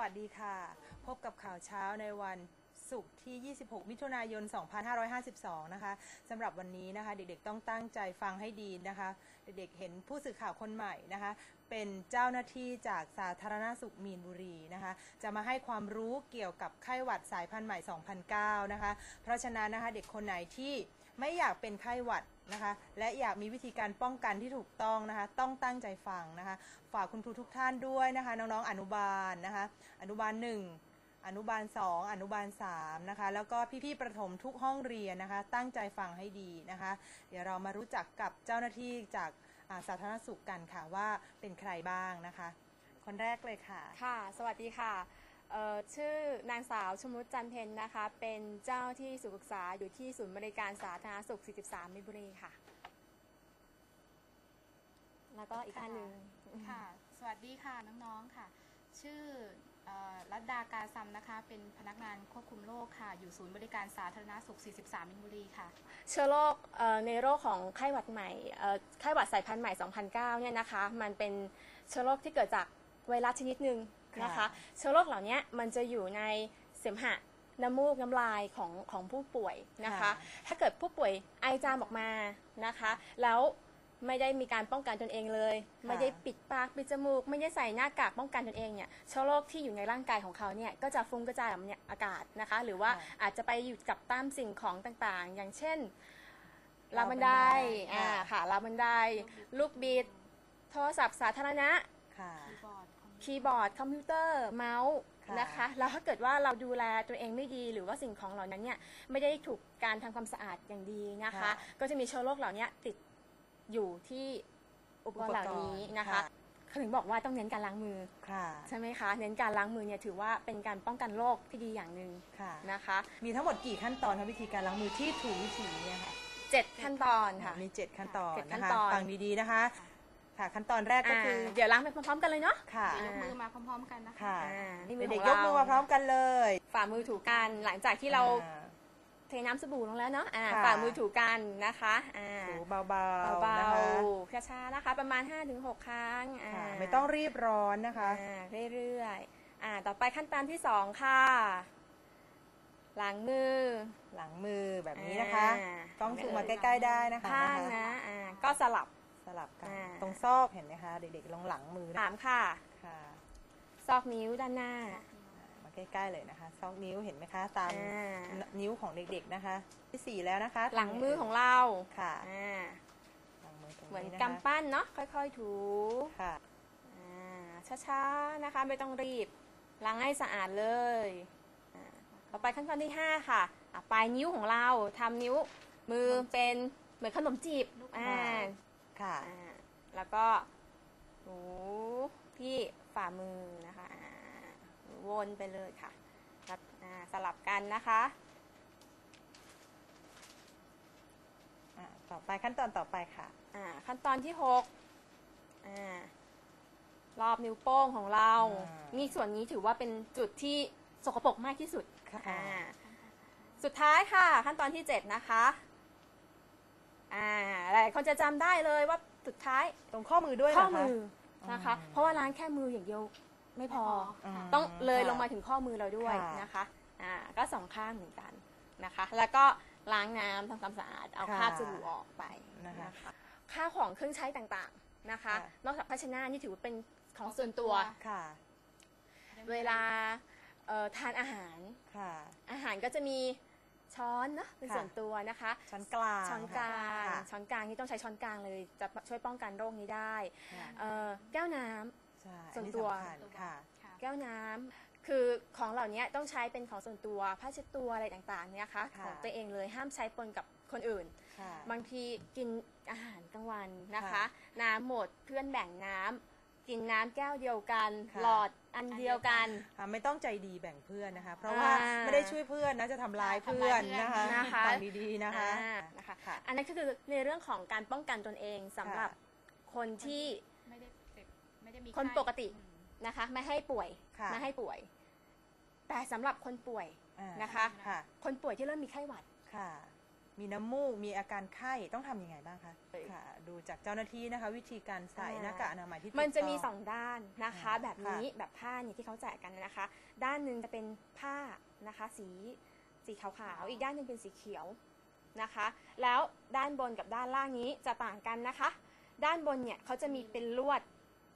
วัสดีค่ะ พบกับข่าวเช้าในวันศุกร์ที่ 26 มิถุนายน 2552 นะคะสำหรับวันนี้นะคะ เด็กๆ ต้องตั้งใจฟังให้ดีนะคะ เด็กๆ เห็นผู้สื่อข่าวคนใหม่นะคะ เป็นเจ้าหน้าที่จากสาธารณสุขมีนบุรีนะคะ จะมาให้ความรู้เกี่ยวกับไข้หวัดสายพันธุ์ใหม่ 2009 นะคะ เพราะฉะนั้นนะคะ เด็กคนไหนที่ ไม่อยากเป็นไข้หวัดนะคะ และอยากมีวิธีการป้องกันที่ถูกต้องนะคะ ต้องตั้งใจฟังนะคะ ฝากคุณครูทุกท่านด้วยนะคะ น้องๆอนุบาลนะคะ อนุบาล1อนุบาล 2 อนุบาล3นะคะ แล้วก็พี่ๆประถมทุกห้องเรียนนะคะ ตั้งใจฟังให้ดีนะคะ เดี๋ยวเรามารู้จักกับเจ้าหน้าที่จากาสาธารณสุขกันค่ะว่าเป็นใครบ้างนะคะ คนแรกเลยค่ะ ค่ะ สวัสดีค่ะ ชื่อนางสาวชมรุตจันเพนนะคะ เป็นเจ้าที่สุขศึกษาอยู่ที่ศูนย์บริการสาธารณสุข 43มินบุรีค่ะ แล้วก็อีกท่านหนึ่งค่ะ สวัสดีค่ะน้องๆค่ะ ชื่อเอ่อรัตดากาซัมนะคะ เป็นพนักงานควบคุมโรคค่ะ อยู่ศูนย์บริการสาธารณสุข 43 มินบุรีค่ะ เชื้อโรคเอ่อในโรคของไข้หวัดใหม่เอ่อไข้หวัดสายพันธุ์ใหม่ 2009 เนี่ยนะคะ มันเป็นเชื้อโรคที่เกิดจากไวรัสชนิดหนึ่ง นะคะค่ะเชื้อโรคเหล่านี้มันจะอยู่ในเสมหะน้ำมูกน้ำลายของของผู้ป่วยนะคะค่ะถ้าเกิดผู้ป่วยไอจามออกมานะคะ แล้วไม่ได้มีการป้องกันตนเองเลย ไม่ได้ปิดปากปิดจมูก ไม่ได้ใส่หน้ากากป้องกันตนเองเนี่ยเชื้อโรคที่อยู่ในร่างกายของเขาเนี่ยก็จะฟุ้งกระจายออกมาเนี่ยอากาศนะคะ หรือว่าค่ะอาจจะไปอยู่กับตามสิ่งของต่างๆ อย่างเช่นราวราวบับันนไดไดอ่าค่ะค่ะราวบันไดลูกบิดโทรศัพท์สาธารณะค่ะ คีย์บอร์ดคอมพิวเตอร์คีย์บอร์ด คอมพิวเตอร์ เมาส์ค่ะนะคะ แล้วถ้าเกิดว่าเราดูแลตัวเองไม่ดี หรือว่าสิ่งของเหล่านั้นเนี่ยไม่ได้ถูกการทำความสะอาดอย่างดีนะคะ ค่ะก็จะมีเชื้อโรคเหล่านี้ติดอยู่ที่อุปกรณ์เหล่านี้นะคะ ค่ะ เขาถึงบอกว่าต้องเน้นการล้างมือ ค่ะ ใช่ไหมคะ เน้นการล้างมือเนี่ยถือว่าเป็นการป้องกันโรคที่ดีอย่างหนึ่งค่ะ นะคะ มีทั้งหมดกี่ขั้นตอนคะวิธีการล้างมือที่ถูกวิธีเนี่ยค่ะเจ็ดขั้นตอนค่ะ มี 7 ขั้นตอนเจ็ดขั้นะนคะตอน ฟังดีๆนะคะ ค่ะ ขั้นตอนแรกก็คืออ่าเดี๋ยวล้างไปพร้อมๆกันเลยเนาะค่ะเดี๋ยวยกมือมาพร้อมๆกันนะคะค่ะอ่านี่มือเด็กขๆองยกเรามือมาพร้อมกันเลย ฝ่ามือถูกันหลังจากที่เราอ่าเทน้ำสบู่ลงแล้วเนาะอ่าค่ะ ฝ่ามือถูกันนะคะอ่าถูเบาๆเบานะคะๆช้าๆนะคะ ประมาณ 5-6 ครั้งอ่าค่ะไม่ต้องรีบร้อนนะคะ อ่าเรื่อยๆอ่าต่อไปขั้นตอนที่ 2 ค่ะล้างมือ หลังมือแบบนี้นะคะ อ่า ต้องซูมมาใกล้ๆได้นะคะข้างนะคะ นะอ่าก็สลับส ลับกัน อ่า ตรงซอกเห็นไหมคะ เด็กๆลงหลังมือนะถามค่ะ ค่ะซอกนิ้วด้านหน้า มาใกล้ๆเลยนะคะซอกนิ้วเห็นไหมคะตามอ่า นิ้วของเด็กๆนะคะ ที่สี่แล้วนะคะหลังมือของเราค่ะอ่าหลังมือตรงเหมือนนี้นะคะกำปั้นเนาะค่อยๆถูค่ะ อ่าช้าๆนะคะไม่ต้องรีบล้างให้สะอาดเลยอ่าต่อไปขั้นตอนที่5ค่ะอะปลายนิ้วของเราทำนิ้วมือเป็นเหมือนขนมจีบอ่า ค่ะ อ่าแล้วก็ถูที่ฝ่ามือนะคะอ่าวนไปเลยค่ะครับอ่าสลับกันนะคะ อ่าต่อไปขั้นตอนต่อไปค่ะ อ่าขั้นตอนที่6อ่ารอบนิ้วโป้งของเรา อ่านี่ส่วนนี้ถือว่าเป็นจุดที่สกปรกมากที่สุดค่ะ อ่าสุดท้ายค่ะ ขั้นตอนที่7นะคะ อ่าหลายคนจะจำได้เลยว่าสุดท้ายตรงข้อมือด้วยเหรข้อคะมือนะคะอืมเพราะว่าล้างแค่มืออย่างเดียวไม่พออืมต้องเลยค่ะลงมาถึงข้อมือเราด้วยค่ะนะคะอ่าก็สองข้างเหมือนกันนะคะ แล้วก็ล้างน้ำทำความสะอาด เอาค่ะคราบสบู่ออกไปนะคะนะคะค่าของเครื่องใช้ต่างๆนะคะ ค่ะ นอกจากภาชนะนี่ถือว่าเป็นของส่วนตัว ค่ะ เวลาเอ่อทานอาหาร ค่ะ อาหารก็จะมี ช้อนเนอะเป็นค่ะ ส่วนตัวนะคะ ช้อนกลางช้อนกลางค่ะช้อนกลางนี่ต้องใช้ช้อนกลางเลย จะช่วยป้องกันโรคนี้ได้ค่ะเอ่อแก้วน้ำ ใช่ส่วนอัตัวสำคัญค่ะ ค่ะ แก้วน้ำคือของเหล่านี้ต้องใช้เป็นของส่วนตัวผ้าเช็ดตัวอะไรต่างๆเนี่ยค่ะค่ะ ของตัวเองเลยห้ามใช้ปนกับคนอื่น ค่ะ บางทีกินอาหารกลางวันนะคะ ค่ะ น้ำหมดเพื่อนแบ่งน้ำ กินน้ำแก้วเดียวกัน ค่ะ หลอดอันเดียวกัน ค่ะไม่ต้องใจดีแบ่งเพื่อนนะคะ เพราะว่าอ่าไม่ได้ช่วยเพื่อนนะจะทำร้ายเพื่อนนะคะนะคะ ฟังดีๆนะคะ อ่านะคะค่ะ อันนั้นก็คือในเรื่องของการป้องกันตนเองสำหรับคนที่ ไม่ได้เจ็บไม่ได้มีคนไข้ปกติ อืม นะคะไม่ให้ป่วยค่ะ ไม่ให้ป่วย แต่สำหรับคนป่วย อ่านะคะ ค่ะ คนป่วยที่เริ่มมีไข้หวัด ค่ะ มีน้ำมูก มีอาการไข้ต้องทำยังไงบ้างคะค่ะ ดูจากเจ้าหน้าที่นะคะ วิธีการใส่อ่าหน้ากากอนามัยที่ถูกมันจะมีต้สองด้านนะคะอ่าแบบนี้แบบผ้าเนี่ยที่เขาแจกกันนะคะ ด้านหนึ่งจะเป็นผ้านะคะ สีสีขาวๆอีกด้านหนึ่งเป็นสีเขียวนะคะ แล้วด้านบนกับด้านล่างนี้จะต่างกันนะคะ ด้านบนเนี่ยเขาจะมีเป็นลวด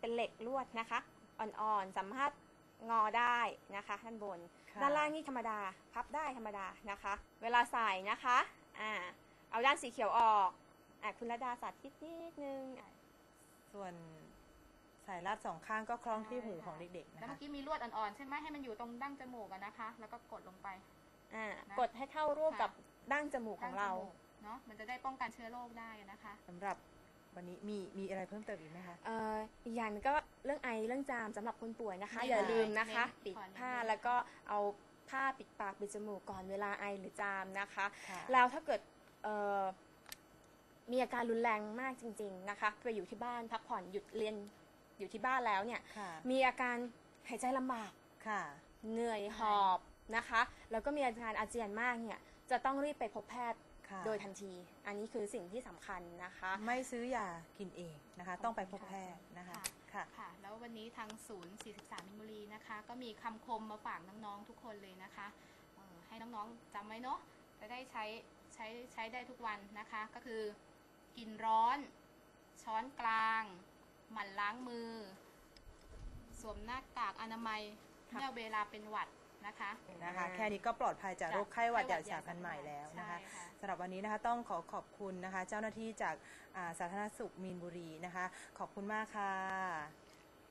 เป็นเหล็กลวดนะคะอ่อนๆสามารถงอได้นะคะด้านบนค่ะด้านล่างนี่ธรรมดาพับได้ธรรมดานะคะ เวลาใส่นะคะ อ่า เอาด้านสีเขียวออก อะคุณระดาสาธิตนิดนึงอะ ส่วนสายรัดสองข้างก็คล้องที่หูของเด็กๆแล้วนะเมื่คะ อกี้มีลวดอ่อนๆ ใช่ไหมให้มันอยู่ตรงดั้งจมูกอะนะคะ แล้วก็กดลงไป อ่านะกดให้เข้ารูปกับดั้งจมูกของเราดั้จมูกเนาะมันจะได้ป้องกันเชื้อโรคได้นะคะ สำหรับวันนี้มีมีอะไรเพิ่มเติมอีกไหมคะ เอ่ออีกอย่างหนึ่งก็เรื่องไอเรื่องจามสำหรับคนป่วยนะคะ ไม่อย่าได้ลืมนะคะเน้นปิดขอเน้นผ้าเลยแล้วก็เอา ผ้าปิดปากปิดจมูกก่อนเวลาไอหรือจามนะคะ ค่ะ แล้วถ้าเกิดเอ่อมีอาการรุนแรงมากจริง ๆ นะคะไปอยู่ที่บ้านพักผ่อนหยุดเรียนอยู่ที่บ้านแล้วเนี่ย ค่ะ มีอาการหายใจลำบาก ค่ะ เหนื่อยหอบนะคะ แล้วก็มีอาการอาเจียนมากเนี่ย จะต้องรีบไปพบแพทย์ค่ะ โดยทันที อันนี้คือสิ่งที่สำคัญนะคะ ไม่ซื้อยากินเองนะคะ ต้องไปพบแพทย์นะคะ ค่ะ ค่ะ แล้ววันนี้ทางศูนย์ 43มินบุรีนะคะ ก็มีคำคมมาฝากน้องๆทุกคนเลยนะคะเอ่อให้น้องๆจำไว้เนาะจะได้ใช้ใช้ใช้ได้ทุกวันนะคะ ก็คือกินร้อน ช้อนกลาง หมั่นล้างมือ สวมหน้ากากอนามัยค่ะ เมื่อเวลาเป็นหวัด นะคะ นะคะแค่นี้ก็ปลอดภัยจากโรคไข้หวัดใหญ่สายพันธุ์ใหม่แล้วนะคะใช่ค่ะ สำหรับวันนี้นะคะต้องขอขอบคุณนะคะ เจ้าหน้าที่จากอ่าสาธารณสุขมีนบุรีนะคะ ขอบคุณมากค่ะ